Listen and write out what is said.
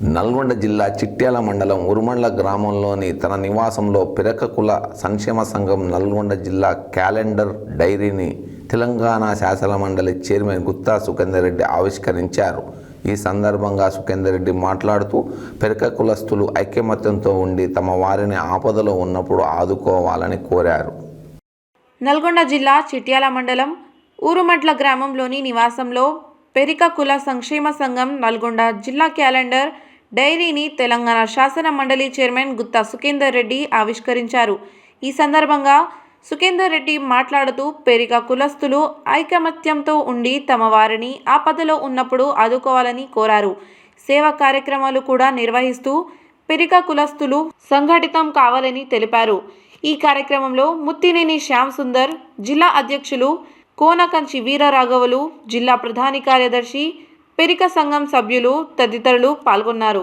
నల్గొండ జిల్లా చిట్యాల మండలం ఉరుమండ్ల గ్రామంలోని తన నివాసంలో పిరక కుల సంక్షేమ సంఘం నల్గొండ జిల్లా క్యాలెండర్ డైరీని తెలంగాణ శాసన మండలి చైర్మన్ గుత్తా సుఖేందర్ రెడ్డి ఆవిష్కరించారు. ఈ సందర్భంగా సుఖేందర్ రెడ్డి మాట్లాడుతూ పిరక కులస్తులు ఐక్యమత్యంతో ఉండి తమ వారిని ఆపదలో ఉన్నప్పుడు ఆదుకోవాలని కోరారు. నల్గొండ జిల్లా చిట్యాల మండలం ఊరుమట్ల గ్రామంలోని నివాసంలో పెరిక కుల సంక్షేమ సంఘం నల్గొండ జిల్లా క్యాలెండర్ డైరీని తెలంగాణ శాసన మండలి చైర్మన్ గుత్తా సుఖేందర్ రెడ్డి ఆవిష్కరించారు. ఈ సందర్భంగా సుఖేందర్ రెడ్డి మాట్లాడుతూ పేరిక కులస్తులు ఐకమత్యంతో ఉండి తమ వారిని ఆపదలో ఉన్నప్పుడు ఆదుకోవాలని కోరారు. సేవా కార్యక్రమాలు కూడా నిర్వహిస్తూ పెరిక కులస్తులు సంఘటితం కావాలని తెలిపారు. ఈ కార్యక్రమంలో ముత్తినేని శ్యామ్ సుందర్ జిల్లా అధ్యక్షులు కోనకంచి వీరరాఘవులు జిల్లా ప్రధాని కార్యదర్శి పెరిక సంఘం సభ్యులు తదితరులు పాల్గొన్నారు.